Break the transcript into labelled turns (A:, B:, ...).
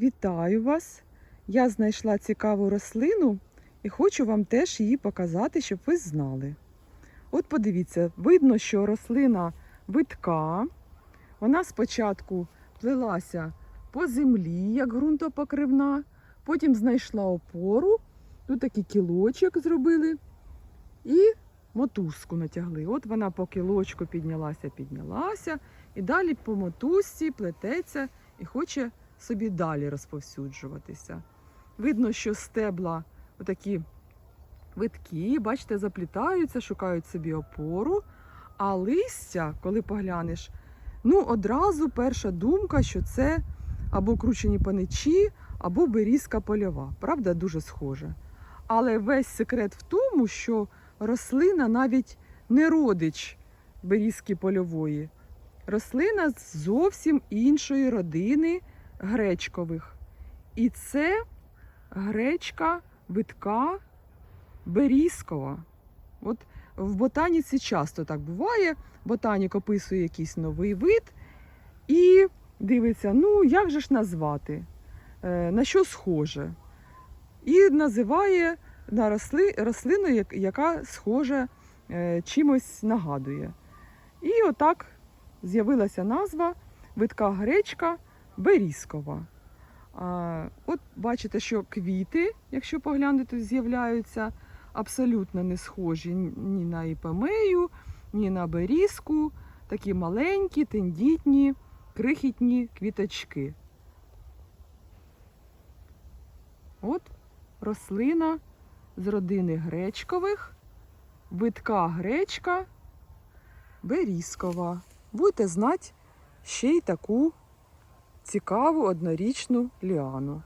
A: Вітаю вас! Я знайшла цікаву рослину і хочу вам теж її показати, щоб ви знали. От подивіться, видно, що рослина витка. Вона спочатку плелася по землі, як ґрунтопокривна, потім знайшла опору, тут такий кілочок зробили і мотузку натягли. От вона по кілочку піднялася, піднялася, і далі по мотузці плететься і хоче собі далі розповсюджуватися. Видно, що стебла отакі виткі, бачите, заплітаються, шукають собі опору. А листя, коли поглянеш, ну одразу перша думка, що це або кручені паничі, або берізка польова. Правда, дуже схоже. Але весь секрет в тому, що рослина навіть не родич берізки польової. Рослина з зовсім іншої родини гречкових. І це гречка витка берізкова. От в ботаніці часто так буває. Ботанік описує якийсь новий вид і дивиться, ну як же ж назвати, Е, на що схоже. І називає на росли, рослину, яка схоже е, чимось нагадує. І отак з'явилася назва витка гречка берізкова. От бачите, що квіти, якщо поглянути, з'являються абсолютно не схожі ні на іпомею, ні на берізку. Такі маленькі, тендітні, крихітні квіточки. От рослина з родини гречкових, витка гречка берізкова. Будете знати ще й таку цікаву однорічну ліану.